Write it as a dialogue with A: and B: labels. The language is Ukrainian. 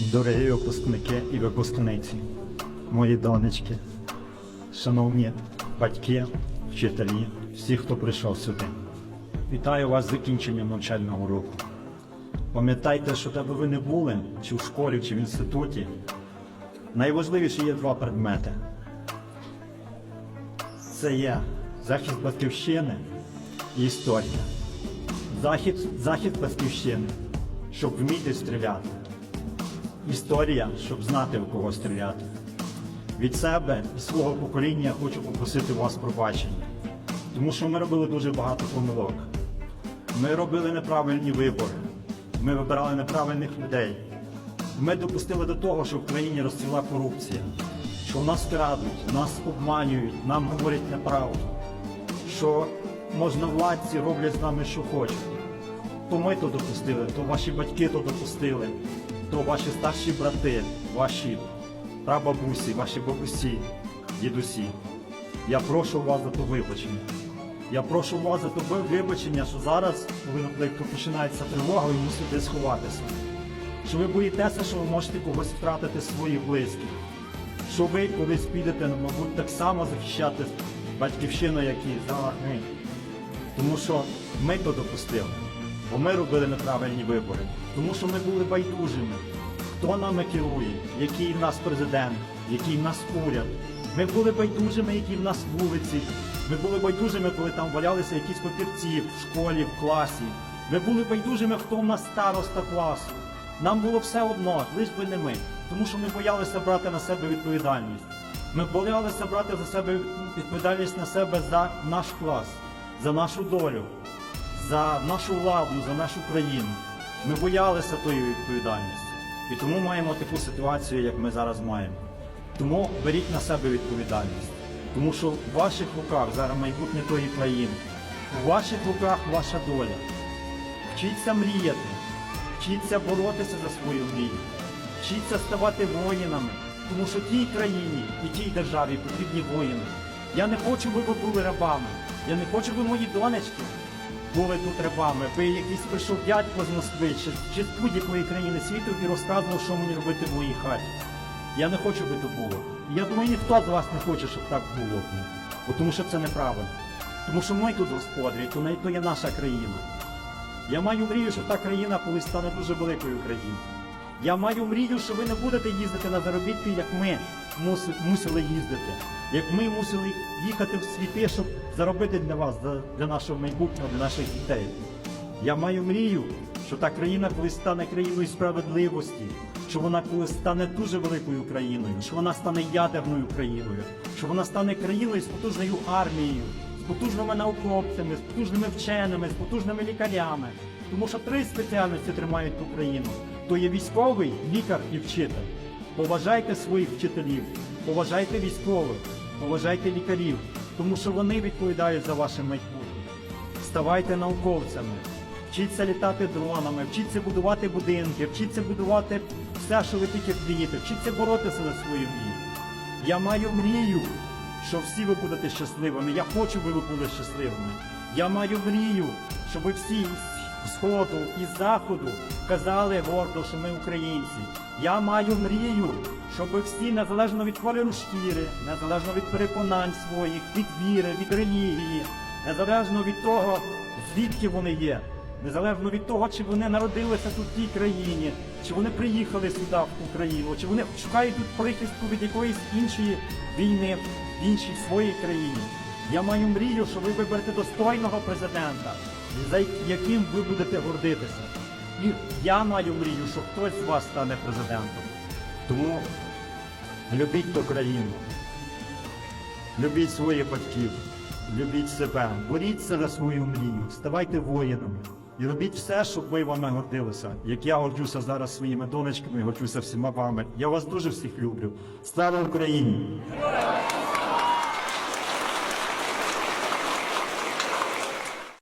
A: Дорогі випускники і випускниці, мої донечки, шановні батьки, вчителі, всі, хто прийшов сюди. Вітаю вас з закінченням навчального року. Пам'ятайте, що де би ви не були, чи в школі, чи в інституті, найважливіші є два предмети. Це є захист батьківщини і історія. Захід, захист батьківщини, щоб вміти стріляти. Історія, щоб знати, в кого стріляти. Від себе і свого покоління хочу попросити вас пробачення. Тому що ми робили дуже багато помилок. Ми робили неправильні вибори. Ми вибирали неправильних людей. Ми допустили до того, що в країні розцвіла корупція, що нас крадуть, нас обманюють, нам говорять неправду, що можновладці роблять з нами, що хочуть. То ми то допустили, то ваші батьки то допустили, то ваші старші брати, ваші прабабусі, ваші бабусі, дідусі. Я прошу вас за то вибачення. Я прошу вас за то вибачення, що зараз, коли починається тривога, ви мусите сховатися. Що ви боїтеся, що ви можете когось втратити своїх близьких. Що ви колись підете, мабуть, так само захищати батьківщину, як і зараз ми. Тому що ми то допустили, бо ми робили неправильні вибори. Тому що ми були байдужими. Хто нами керує, який в нас президент, який в нас уряд. Ми були байдужими, які в нас вулиці. Ми були байдужими, коли там валялися якісь папірці в школі, в класі. Ми були байдужими, хто в нас староста класу. Нам було все одно, лиш би не ми. Тому що ми боялися брати на себе відповідальність. Ми боялися брати за себе відповідальність на себе за наш клас, за нашу долю, за нашу владу, за нашу країну. Ми боялися тої відповідальності. І тому маємо таку ситуацію, як ми зараз маємо. Тому беріть на себе відповідальність. Тому що в ваших руках зараз майбутнє тої країни. У ваших руках ваша доля. Вчіться мріяти, вчіться боротися за свою мрію, вчіться ставати воїнами, тому що тій країні і тій державі потрібні воїни. Я не хочу, би ви були рабами. Я не хочу, би мої донечки були тут рабами, би якийсь прийшов дядько з Москви чи, чи з будь-якої країни світу і розказував, що мені робити в моїй хаті. Я не хочу, би то було. Я думаю, ніхто з вас не хоче, щоб так було. Бо тому що це неправильно. Тому що ми тут господарі, то то є наша країна. Я маю мрію, що та країна колись стане дуже великою країною. Я маю мрію, що ви не будете їздити на заробітки, як ми мусили їздити, як ми мусили їхати в світи, щоб заробити для вас, для- нашого майбутнього, для наших дітей. Я маю мрію, що та країна колись стане країною справедливості, що вона колись стане дуже великою країною, що вона стане ядерною країною, що вона стане країною з потужною армією, з потужними науковцями, з потужними вченими, з потужними лікарями. Тому що три спеціальності тримають ту країну: то є військовий, лікар і вчитель. Поважайте своїх вчителів, поважайте військових, поважайте лікарів, тому що вони відповідають за ваше майбутнє. Ставайте науковцями, вчіться літати дронами, вчіться будувати будинки, вчіться будувати все, що ви тільки вмієте, вчіться боротися за свою мрію. Я маю мрію, що всі ви будете щасливими. Я хочу, би ви були щасливими. Я маю мрію, щоб ви всі сходу і заходу казали гордо, що ми українці. Я маю мрію, щоб всі, незалежно від кольору шкіри, незалежно від переконань своїх, від віри, від релігії, незалежно від того, звідки вони є, незалежно від того, чи вони народилися тут в тій країні, чи вони приїхали сюди в Україну, чи вони шукають тут прихистку від якоїсь іншої війни в іншій своїй країні. Я маю мрію, що ви виберете достойного президента, за яким ви будете гордитися. І я маю мрію, що хтось з вас стане президентом. Тому любіть ту країну, любіть своїх батьків, любіть себе, боріться за свою мрію, ставайте воїнами і робіть все, щоб ви вами гордилися. Як я горджуся зараз своїми донечками, горджуся всіма вами. Я вас дуже всіх люблю. Слава Україні!